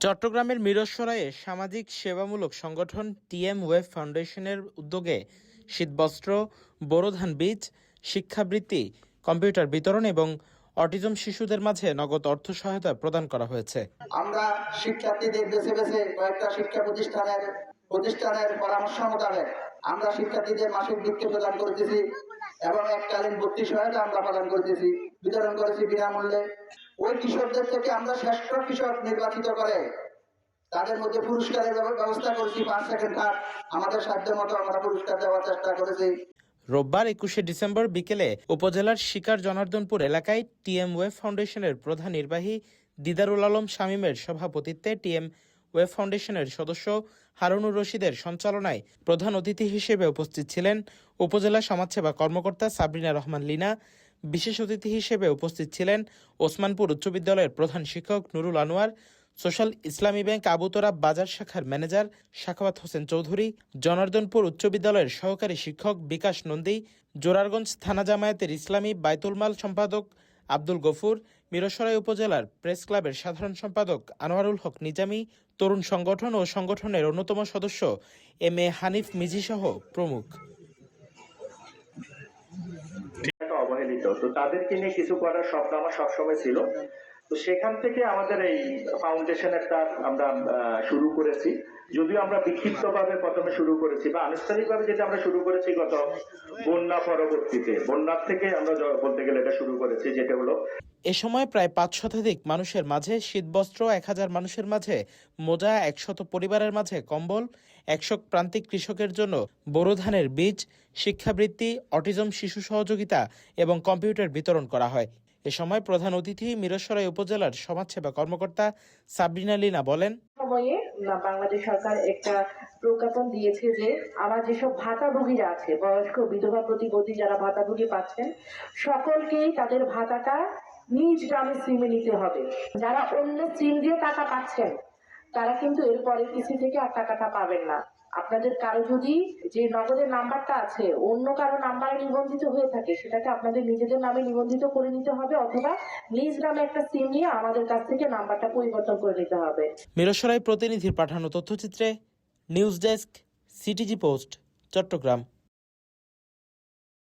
চট্টগ্রামের মিরসরাইয়ে সামাজিক সেবামূলক সংগঠন টিএম ওয়েব ফাউন্ডেশনের উদ্যোগে শীতবস্ত্র, বোরোধান বীজ, শিক্ষাবৃত্তি, কম্পিউটার বিতরণ এবং অটিজম শিশুদের মাঝে নগদ অর্থ সহায়তা প্রদান করা হয়েছে। আমরা শিক্ষার্থীদের বেছে বেছে কয়েকটা শিক্ষা প্রতিষ্ঠানের প্রতিষ্ঠানের পরামর্শ মোতাবেক আমরা শিক্ষার্থীদের মাসিক বৃত্তি প্রদান করতেছি এবং এককালীন ভর্তি সহায়তা আমরা প্রদান করতেছি। বিতরণ করেছি বিনামূল্যে। ওই কৃষকদের থেকে আমরা শ্রেষ্ঠ কৃষক নির্বাচিত করে তাদের মধ্যে পুরস্কারের ব্যবস্থা করেছি। পাঁচ সেকেন্ড থার্ড আমাদের সাধ্য মতো আমরা পুরস্কার দেওয়ার চেষ্টা করেছি। রোববার একুশে ডিসেম্বর বিকেলে উপজেলার শিকার জনার্দনপুর এলাকায় টিএম ওয়েব ফাউন্ডেশনের প্রধান নির্বাহী দিদারুল আলম শামীমের সভাপতিত্বে টিএম ওয়েব ফাউন্ডেশনের সদস্য হারুনুর রশিদের সঞ্চালনায় প্রধান অতিথি হিসেবে উপস্থিত ছিলেন উপজেলা সমাজসেবা কর্মকর্তা সাবরিনা রহমান লিনা বিশেষ অতিথি হিসেবে উপস্থিত ছিলেন ওসমানপুর উচ্চ বিদ্যালয়ের প্রধান শিক্ষক নুরুল আনোয়ার, সোশ্যাল ইসলামী ব্যাংক আবুতরা বাজার শাখার ম্যানেজার শাখাওয়াত হোসেন চৌধুরী, জনার্দনপুর উচ্চ বিদ্যালয়ের সহকারী শিক্ষক বিকাশ নন্দী, জোরারগঞ্জ থানা জামায়াতের ইসলামী বাইতুলমাল সম্পাদক আব্দুল গফুর, মিরসরাই উপজেলার প্রেস ক্লাবের সাধারণ সম্পাদক আনোয়ারুল হক নিজামী, তরুণ সংগঠন ও সংগঠনের অন্যতম সদস্য এম এ হানিফ মিজি সহ প্রমুখ একটা অবহেলিত তো তাদেরকে নিয়ে কিছু করার স্বপ্ন আমার সবসময় ছিল। তো সেখান থেকে আমাদের এই ফাউন্ডেশনেরটা আমরা শুরু করেছি। যদিও আমরা বিক্ষিপ্তভাবে প্রথমে শুরু করেছি বা আনুষ্ঠানিকভাবে যেটা আমরা শুরু করেছি গত বন্যা পরবর্তীতে। বন্যার থেকে আমরা বলতে গেলে এটা শুরু করেছি, যেটা হলো এ সময় প্রায় পাঁচ শতাধিক মানুষের মাঝে শীতবস্ত্র, এক হাজার মানুষের মাঝে মোজা, একশত পরিবারের মাঝে কম্বল একশো প্রান্তিক কৃষকের জন্য বোরো ধানের বীজ, শিক্ষাবৃত্তি, অটিজম শিশু সহযোগিতা এবং কম্পিউটার বিতরণ করা হয়। এ সময় প্রধান অতিথি মিরসরাই উপজেলার সমাজসেবা কর্মকর্তা সাবরিনা লিনা বলেন, সময়ে বাংলাদেশ সরকার একটা প্রজ্ঞাপন দিয়েছে যে আমার যেসব ভাতাভোগীরা আছে, বয়স্ক বিধবা প্রতিবন্ধী যারা ভাতাভোগী পাচ্ছেন, সকলকেই তাদের ভাতাটা নিজ গ্রামে সিমে নিতে হবে। যারা অন্য সিম দিয়ে টাকা পাচ্ছেন তারা কিন্তু এরপরে কিস্তি থেকে আর টাকাটা পাবেন না। আপনাদের কারও যদি যে নগদের নাম্বারটা আছে, অন্য কারও নাম্বারে নিবন্ধিত হয়ে থাকে, সেটাকে আপনাদের নিজেদের নামে নিবন্ধিত করে নিতে হবে, অথবা নিজ নামে একটা সিম নিয়ে আমাদের কাছ থেকে নাম্বারটা পরিবর্তন করে নিতে হবে। মিরসরাই প্রতিনিধির পাঠানো তথ্যচিত্রে news desk, CTG post, Chattogram.